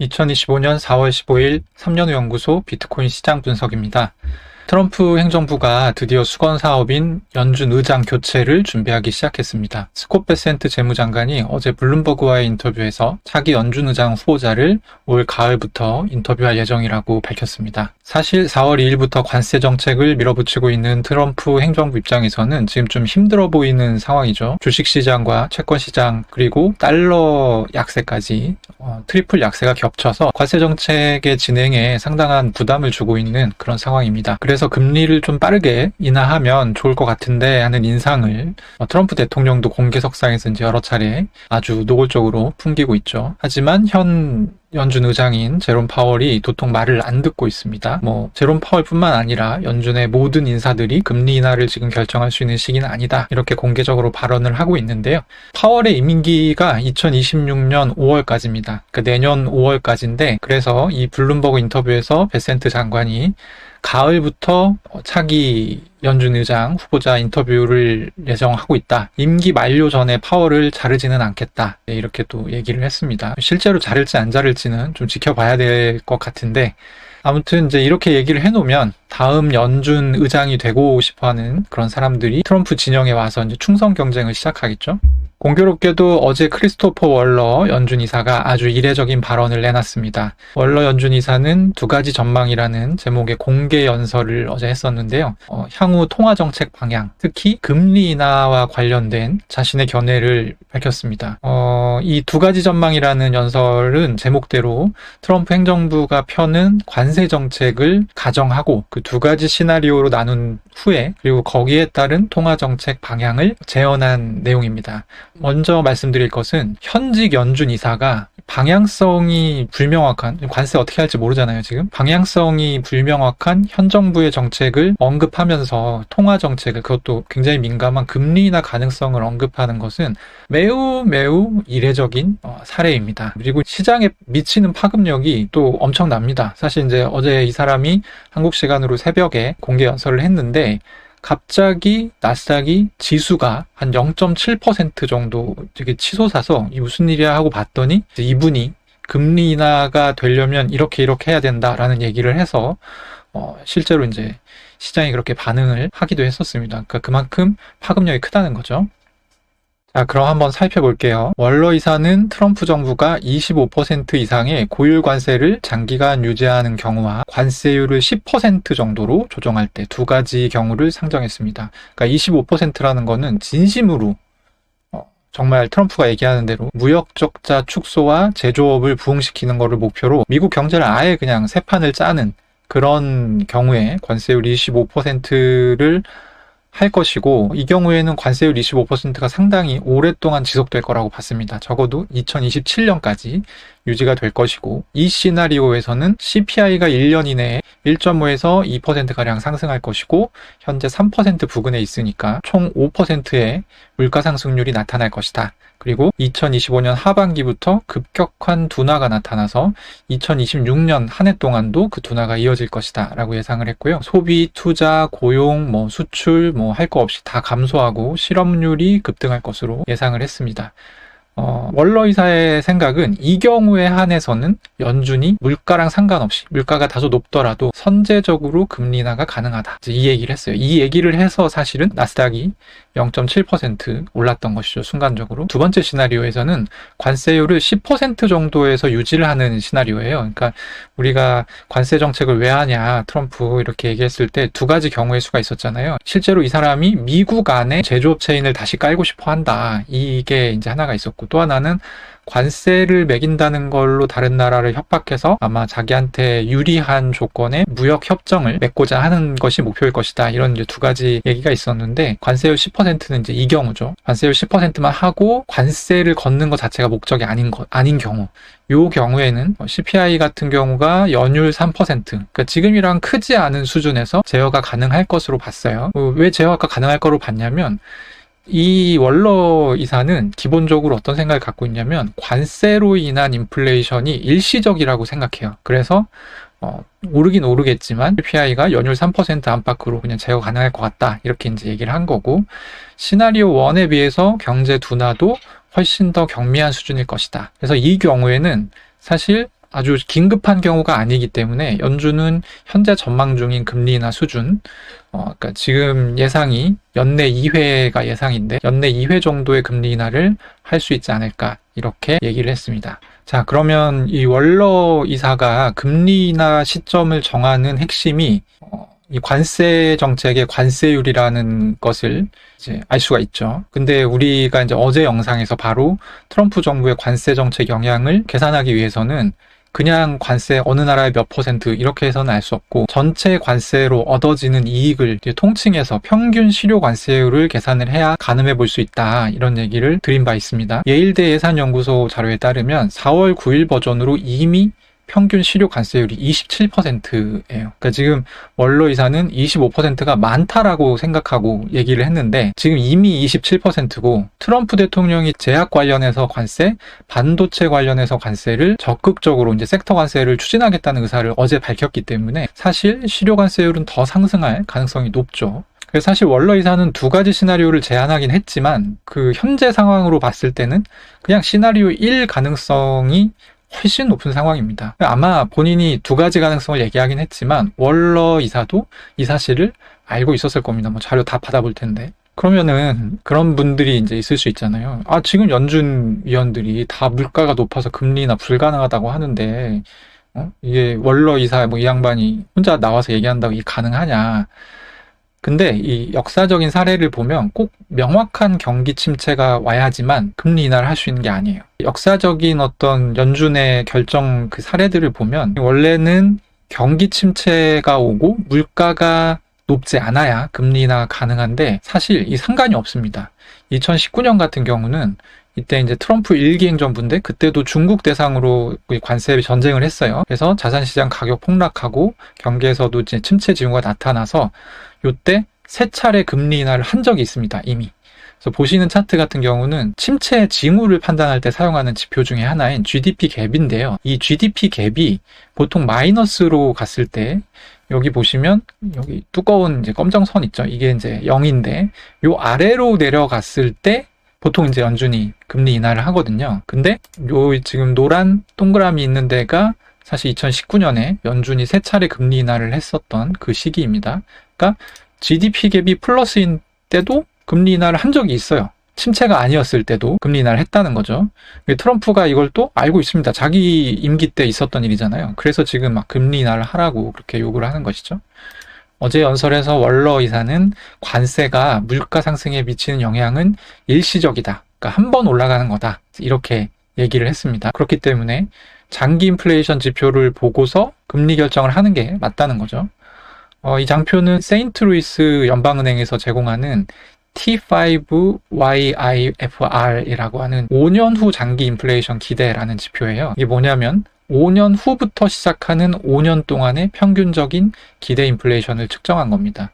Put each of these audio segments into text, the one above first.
2025년 4월 15일 3년후 연구소 비트코인 시장 분석입니다. 트럼프 행정부가 드디어 수건 사업인 연준 의장 교체를 준비하기 시작했습니다. 스콧 베센트 재무장관이 어제 블룸버그와의 인터뷰에서 차기 연준 의장 후보자를 올 가을부터 인터뷰할 예정이라고 밝혔습니다. 사실 4월 2일부터 관세 정책을 밀어붙이고 있는 트럼프 행정부 입장에서는 지금 좀 힘들어 보이는 상황이죠. 주식시장과 채권시장 그리고 달러 약세까지 어, 트리플 약세가 겹쳐서 관세 정책의 진행에 상당한 부담을 주고 있는 그런 상황입니다. 그래서 그래서 금리를 좀 빠르게 인하하면 좋을 것 같은데 하는 인상을 어, 트럼프 대통령도 공개석상에서 이제 여러 차례 아주 노골적으로 풍기고 있죠. 하지만 현 연준 의장인 제롬 파월이 도통 말을 안 듣고 있습니다. 뭐 제롬 파월뿐만 아니라 연준의 모든 인사들이 금리 인하를 지금 결정할 수 있는 시기는 아니다. 이렇게 공개적으로 발언을 하고 있는데요. 파월의 임기가 2026년 5월까지입니다. 그 내년 5월까지인데 그래서 이 블룸버그 인터뷰에서 베센트 장관이 가을부터 차기 연준 의장 후보자 인터뷰를 예정하고 있다. 임기 만료 전에 파월을 자르지는 않겠다. 네, 이렇게 또 얘기를 했습니다. 실제로 자를지 안 자를지는 좀 지켜봐야 될 것 같은데 아무튼 이제 이렇게 얘기를 해놓으면 다음 연준 의장이 되고 싶어하는 그런 사람들이 트럼프 진영에 와서 이제 충성 경쟁을 시작하겠죠. 공교롭게도 어제 크리스토퍼 월러 연준 이사가 아주 이례적인 발언을 내놨습니다. 월러 연준 이사는 두 가지 전망이라는 제목의 공개 연설을 어제 했었는데요. 어, 향후 통화 정책 방향, 특히 금리 인하와 관련된 자신의 견해를 밝혔습니다. 어, 이 두 가지 전망이라는 연설은 제목대로 트럼프 행정부가 펴는 관세 정책을 가정하고 그 두 가지 시나리오로 나눈 후에 그리고 거기에 따른 통화 정책 방향을 재현한 내용입니다. 먼저 말씀드릴 것은 현직 연준 이사가 방향성이 불명확한 관세 어떻게 할지 모르잖아요 지금. 방향성이 불명확한 현 정부의 정책을 언급하면서 통화 정책을 그것도 굉장히 민감한 금리 인하 가능성을 언급하는 것은 매우 매우 이례적인 어, 사례입니다. 그리고 시장에 미치는 파급력이 또 엄청납니다. 사실 이제 어제 이 사람이 한국 시간으로 새벽에 공개 연설을 했는데 갑자기 나스닥이 지수가 한 0.7% 정도 되게 치솟아서 이 무슨 일이야 하고 봤더니 이분이 금리 인하가 되려면 이렇게 이렇게 해야 된다라는 얘기를 해서 어, 실제로 이제 시장이 그렇게 반응을 하기도 했었습니다. 그러니까 그만큼 파급력이 크다는 거죠. 자, 그럼 한번 살펴볼게요. 월러 이사는 트럼프 정부가 25% 이상의 고율 관세를 장기간 유지하는 경우와 관세율을 10% 정도로 조정할 때 두 가지 경우를 상정했습니다. 그러니까 25%라는 거는 진심으로 어, 정말 트럼프가 얘기하는 대로 무역 적자 축소와 제조업을 부흥시키는 것을 목표로 미국 경제를 아예 그냥 새 판을 짜는 그런 경우에 관세율 25%를 할 것이고 이 경우에는 관세율 25%가 상당히 오랫동안 지속될 거라고 봤습니다. 적어도 2027년까지 유지가 될 것이고 이 시나리오에서는 CPI가 1년 이내에 1.5에서 2%가량 상승할 것이고 현재 3% 부근에 있으니까 총 5%의 물가 상승률이 나타날 것이다. 그리고 2025년 하반기부터 급격한 둔화가 나타나서 2026년 한 해 동안도 그 둔화가 이어질 것이다 라고 예상을 했고요. 소비, 투자, 고용, 뭐 수출 뭐 할 거 없이 다 감소하고 실업률이 급등할 것으로 예상을 했습니다. 어, 월러 이사의 생각은 이 경우에 한해서는 연준이 물가랑 상관없이 물가가 다소 높더라도 선제적으로 금리 인하가 가능하다. 이 얘기를 했어요. 이 얘기를 해서 사실은 나스닥이 0.7% 올랐던 것이죠. 순간적으로. 두 번째 시나리오에서는 관세율을 10% 정도에서 유지를 하는 시나리오예요. 그러니까 우리가 관세 정책을 왜 하냐 트럼프 이렇게 얘기했을 때 두 가지 경우의 수가 있었잖아요. 실제로 이 사람이 미국 안에 제조업 체인을 다시 깔고 싶어 한다. 이게 이제 하나가 있었고 또 하나는 관세를 매긴다는 걸로 다른 나라를 협박해서 아마 자기한테 유리한 조건의 무역 협정을 맺고자 하는 것이 목표일 것이다. 이런 이제 두 가지 얘기가 있었는데 관세율 10%는 이제 이 경우죠. 관세율 10%만 하고 관세를 걷는 것 자체가 목적이 아닌 것 아닌 경우. 요 경우에는 CPI 같은 경우가 연율 3%, 그러니까 지금이랑 크지 않은 수준에서 제어가 가능할 것으로 봤어요. 어, 왜 제어가 가능할 거로 봤냐면 이 월러 이사는 기본적으로 어떤 생각을 갖고 있냐면 관세로 인한 인플레이션이 일시적이라고 생각해요. 그래서 어, 오르긴 오르겠지만 CPI가 연율 3% 안팎으로 그냥 제어 가능할 것 같다. 이렇게 이제 얘기를 한 거고 시나리오 1에 비해서 경제 둔화도 훨씬 더 경미한 수준일 것이다. 그래서 이 경우에는 사실 아주 긴급한 경우가 아니기 때문에 연준은 현재 전망 중인 금리 인하 수준, 어, 그러니까 지금 예상이 연내 2회가 예상인데 연내 2회 정도의 금리 인하를 할 수 있지 않을까 이렇게 얘기를 했습니다. 자, 그러면 이 월러 이사가 금리 인하 시점을 정하는 핵심이 어, 이 관세 정책의 관세율이라는 것을 이제 알 수가 있죠. 근데 우리가 이제 어제 영상에서 바로 트럼프 정부의 관세 정책 영향을 계산하기 위해서는 그냥 관세 어느 나라의 몇 퍼센트 이렇게 해서는 알 수 없고 전체 관세로 얻어지는 이익을 통칭해서 평균 실효 관세율을 계산을 해야 가늠해 볼 수 있다 이런 얘기를 드린 바 있습니다. 예일대 예산연구소 자료에 따르면 4월 9일 버전으로 이미 평균 실효 관세율이 27%예요. 그러니까 지금 원로 이사는 25%가 많다라고 생각하고 얘기를 했는데 지금 이미 27%고 트럼프 대통령이 제약 관련해서 관세, 반도체 관련해서 관세를 적극적으로 이제 섹터 관세를 추진하겠다는 의사를 어제 밝혔기 때문에 사실 실효 관세율은 더 상승할 가능성이 높죠. 그래서 사실 월러 이사는 두 가지 시나리오를 제안하긴 했지만 그 현재 상황으로 봤을 때는 그냥 시나리오 1 가능성이 훨씬 높은 상황입니다. 아마 본인이 두 가지 가능성을 얘기하긴 했지만 월러 이사도 이 사실을 알고 있었을 겁니다. 뭐 자료 다 받아볼 텐데. 그러면은 그런 분들이 이제 있을 수 있잖아요. 아, 지금 연준 위원들이 다 물가가 높아서 금리나 불가능하다고 하는데 어? 이게 월러 이사 뭐 이 양반이 혼자 나와서 얘기한다고 이게 가능하냐. 근데 이 역사적인 사례를 보면 꼭 명확한 경기 침체가 와야지만 금리 인하를 할 수 있는 게 아니에요. 역사적인 어떤 연준의 결정 그 사례들을 보면 원래는 경기 침체가 오고 물가가 높지 않아야 금리 인하 가능한데 사실 이 상관이 없습니다. 2019년 같은 경우는 이때 이제 트럼프 일기 행정부인데 그때도 중국 대상으로 관세 전쟁을 했어요. 그래서 자산시장 가격 폭락하고 경기에서도 이제 침체 징후가 나타나서 요때 세 차례 금리 인하를 한 적이 있습니다. 이미. 그래서 보시는 차트 같은 경우는 침체 징후를 판단할 때 사용하는 지표 중에 하나인 GDP 갭인데요. 이 GDP 갭이 보통 마이너스로 갔을 때 여기 보시면 여기 두꺼운 이제 검정 선 있죠. 이게 이제 0인데 요 아래로 내려갔을 때 보통 이제 연준이 금리 인하를 하거든요. 근데 요 지금 노란 동그라미 있는 데가 사실 2019년에 연준이 세 차례 금리 인하를 했었던 그 시기입니다. 그러니까 GDP 갭이 플러스인 때도 금리 인하를 한 적이 있어요. 침체가 아니었을 때도 금리 인하를 했다는 거죠. 트럼프가 이걸 또 알고 있습니다. 자기 임기 때 있었던 일이잖아요. 그래서 지금 막 금리 인하를 하라고 그렇게 요구를 하는 것이죠. 어제 연설에서 월러 이사는 관세가 물가 상승에 미치는 영향은 일시적이다. 그러니까 한 번 올라가는 거다. 이렇게 얘기를 했습니다. 그렇기 때문에 장기 인플레이션 지표를 보고서 금리 결정을 하는 게 맞다는 거죠. 어, 이 장표는 세인트루이스 연방은행에서 제공하는 T5YIFR이라고 하는 5년 후 장기 인플레이션 기대라는 지표예요. 이게 뭐냐면 5년 후부터 시작하는 5년 동안의 평균적인 기대 인플레이션을 측정한 겁니다.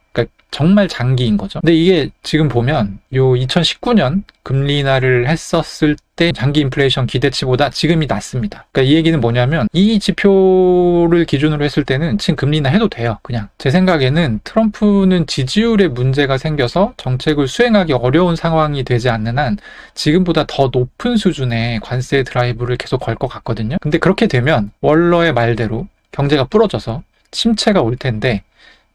정말 장기인 거죠. 근데 이게 지금 보면 요 2019년 금리 인하를 했었을 때 장기 인플레이션 기대치보다 지금이 낮습니다. 그러니까 이 얘기는 뭐냐면 이 지표를 기준으로 했을 때는 지금 금리 인하 해도 돼요. 그냥 제 생각에는 트럼프는 지지율에 문제가 생겨서 정책을 수행하기 어려운 상황이 되지 않는 한 지금보다 더 높은 수준의 관세 드라이브를 계속 걸 것 같거든요. 근데 그렇게 되면 월러의 말대로 경제가 부러져서 침체가 올 텐데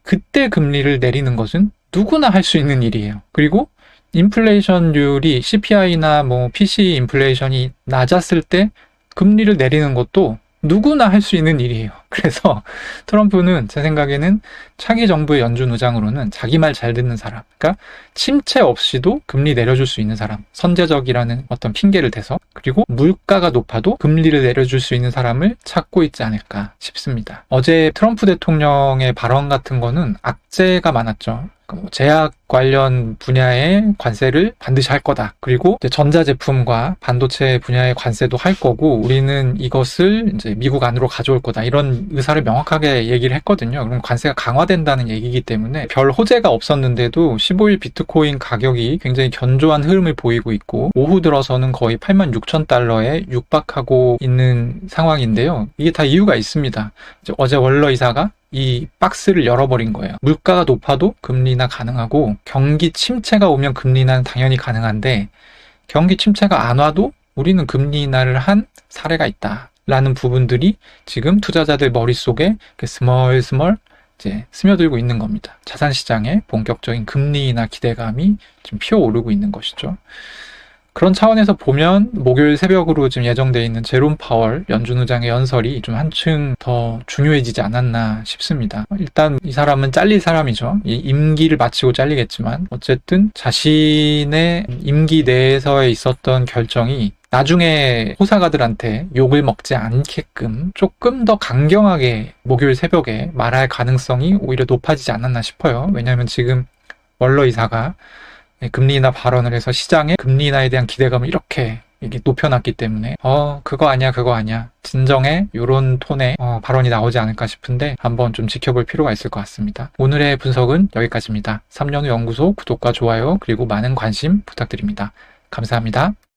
그때 금리를 내리는 것은 누구나 할 수 있는 일이에요. 그리고 인플레이션율이 CPI나 뭐 PC 인플레이션이 낮았을 때 금리를 내리는 것도 누구나 할 수 있는 일이에요. 그래서 트럼프는 제 생각에는 차기 정부의 연준 의장으로는 자기 말 잘 듣는 사람, 그러니까 침체 없이도 금리 내려줄 수 있는 사람, 선제적이라는 어떤 핑계를 대서 그리고 물가가 높아도 금리를 내려줄 수 있는 사람을 찾고 있지 않을까 싶습니다. 어제 트럼프 대통령의 발언 같은 거는 악재가 많았죠. 뭐 제약 관련 분야의 관세를 반드시 할 거다. 그리고 전자제품과 반도체 분야의 관세도 할 거고 우리는 이것을 이제 미국 안으로 가져올 거다. 이런 의사를 명확하게 얘기를 했거든요. 그럼 관세가 강화된다는 얘기이기 때문에 별 호재가 없었는데도 15일 비트코인 가격이 굉장히 견조한 흐름을 보이고 있고 오후 들어서는 거의 8만 6천 달러에 육박하고 있는 상황인데요. 이게 다 이유가 있습니다. 어제 월러 이사가 이 박스를 열어버린 거예요. 물가가 높아도 금리 인하 가능하고 경기 침체가 오면 금리 인하는 당연히 가능한데 경기 침체가 안 와도 우리는 금리 인하를 한 사례가 있다를 라는 부분들이 지금 투자자들 머릿속에 스멀스멀 이제 스며들고 있는 겁니다. 자산 시장에 본격적인 금리나 기대감이 지금 피어오르고 있는 것이죠. 그런 차원에서 보면 목요일 새벽으로 지금 예정돼 있는 제롬 파월 연준 의장의 연설이 좀 한층 더 중요해지지 않았나 싶습니다. 일단 이 사람은 잘릴 사람이죠. 이 임기를 마치고 잘리겠지만 어쨌든 자신의 임기 내에서의 있었던 결정이 나중에 호사가들한테 욕을 먹지 않게끔 조금 더 강경하게 목요일 새벽에 말할 가능성이 오히려 높아지지 않았나 싶어요. 왜냐하면 지금 월러 이사가 네, 금리 인하 발언을 해서 시장에 금리 인하에 대한 기대감을 이렇게 이게 높여놨기 때문에 어 그거 아니야 그거 아니야 진정의 요런 톤의 어, 발언이 나오지 않을까 싶은데 한번 좀 지켜볼 필요가 있을 것 같습니다. 오늘의 분석은 여기까지입니다. 3년 후 연구소 구독과 좋아요 그리고 많은 관심 부탁드립니다. 감사합니다.